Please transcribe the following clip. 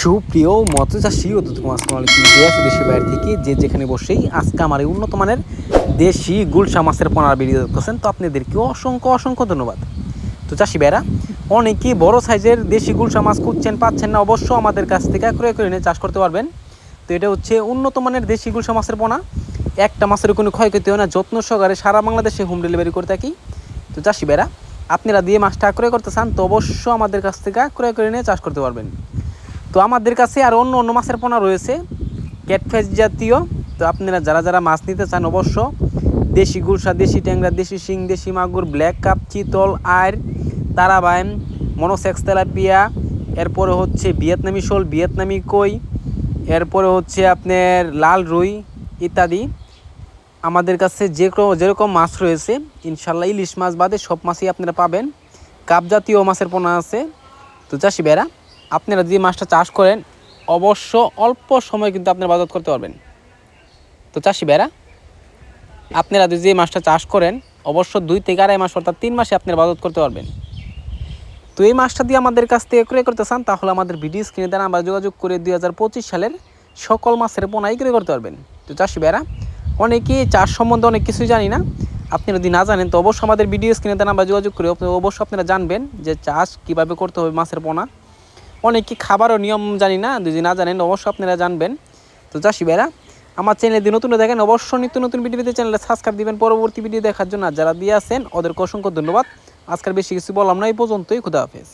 সুপ্রিয় মৎস্যচাষী ও আলাইকুম দেশ দেশের বাইরে থেকে যে যেখানে বসেই আজকে আমার এই উন্নত মানের দেশি গুলশা মাছের পোনার ভিডিও দেখতেছেন তো আপনাদেরকে অসংখ্য অসংখ্য ধন্যবাদ। তো চাষি ভাইরা অনেকে বড় সাইজের দেশি গুলশা মাছ খুঁজছেন, পাচ্ছেন না, অবশ্য আমাদের কাছ থেকে ক্রয় করে নিয়ে চাষ করতে পারবেন। তো এটা হচ্ছে উন্নত মানের দেশি গুলশা মাছের পোনা। একটা মাছের কোনো ক্ষয়ক্ষতি হয় না, যত্ন সহকারে সারা বাংলাদেশে হোম ডেলিভারি করে থাকি। তো চাষি ভাইরা আপনারা দিয়ে মাছটা ক্রয় করতে চান, তো অবশ্য আমাদের কাছ থেকে ক্রয় করে নিয়ে চাষ করতে পারবেন। তো আমাদের কাছে আর অন্য অন্য মাছের পোনা রয়েছে ক্যাটফেস জাতীয়। তো আপনারা যারা যারা মাছ নিতে চান অবশ্য, দেশি গুলশা দেশি ট্যাংরা, দেশি শিং, দেশি মাগুর, ব্ল্যাক কাপ, চিতল আয়ের তারাবাইন মনোসেক্স তেলাপিয়া, এরপরে হচ্ছে ভিয়েতনামি শোল, ভিয়েতনামি কই, এরপরে হচ্ছে আপনার লাল রুই ইত্যাদি। আমাদের কাছে যে যেরকম মাছ রয়েছে, ইনশাল্লাহ ইলিশ মাছ বাদে সব মাছই আপনারা পাবেন। কাপ জাতীয় মাছের পোনা আছে। তো চাষি বেড়া আপনারা যদি মাছটা চাষ করেন, অবশ্য অল্প সময় কিন্তু আপনারা বাজার করতে পারবেন। তো চাষি বেড়া আপনারা যদি যে মাছটা চাষ করেন, অবশ্য দুই থেকে আড়াই মাস অর্থাৎ তিন মাসে আপনারা বাজার করতে পারবেন। তো এই মাছটা দিয়ে আমাদের কাছ থেকে ক্রয় করতে চান, তাহলে আমাদের ভিডিও স্ক্রিনে দ্বারা আমরা যোগাযোগ করে দুই হাজার পঁচিশ সালের সকল মাছের পোনাই ক্রয় করতে পারবেন। তো চাষি বেড়া অনেকেই চাষ সম্বন্ধে অনেক কিছুই জানি না। আপনি যদি না জানেন, তো অবশ্যই আমাদের ভিডিও স্ক্রিনে দ্বারা আমরা যোগাযোগ করি অবশ্যই আপনারা জানবেন যে চাষ কীভাবে করতে হবে মাছের পোনা। অনেকে খাবারও নিয়ম জানি না, যদি না জানেন অবশ্যই আপনারা জানবেন। তো চাষি ভাইরা, আমার চ্যানেলে যদি নতুন দেখেন অবশ্যই নিত্য নতুন ভিডিওতে চ্যানেলে সাবস্ক্রাইব দিবেন। পরবর্তী ভিডিও দেখার জন্য যারা দিয়ে আছেন, ওদেরকে অসংখ্য ধন্যবাদ। আজকাল বেশি কিছু বললাম না, এই পর্যন্তই। খুদা হাফেজ।